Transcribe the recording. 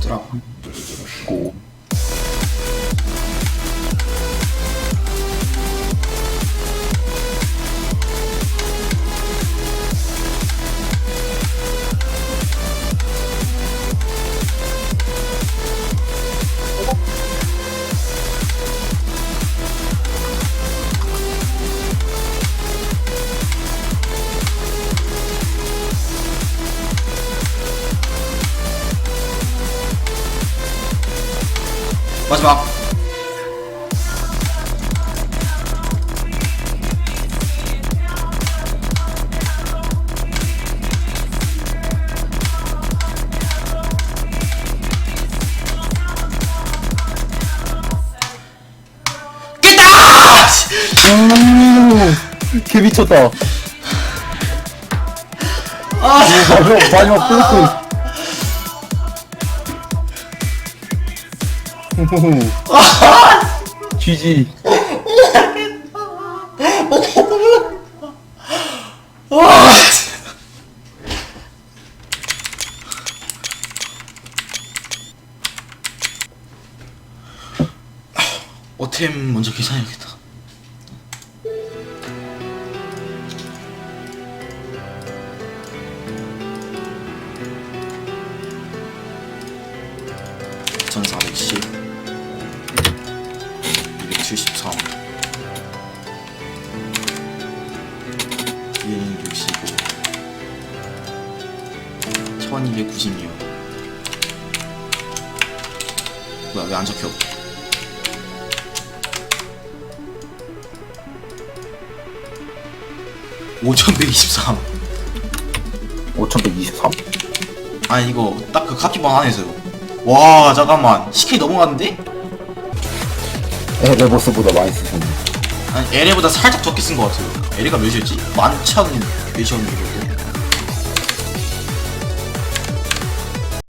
들어 마지막. 개 미쳤다. 아, 마지막, 마지막 플러 GG. 와. 어템 먼저 계산해야겠다. 천사백십, 이백칠십삼, 이백육십오, 천이백구십육. 뭐야 왜 안 적혀? 5123 5123? 아니 이거 딱 그 카피방 안에서요 와 잠깐만 10K 넘어갔는데? 에레보스보다 많이 쓰셨네. 아니 LA보다 살짝 적게 쓴 것 같아요 LA가 몇이었지? 만천 몇이었는데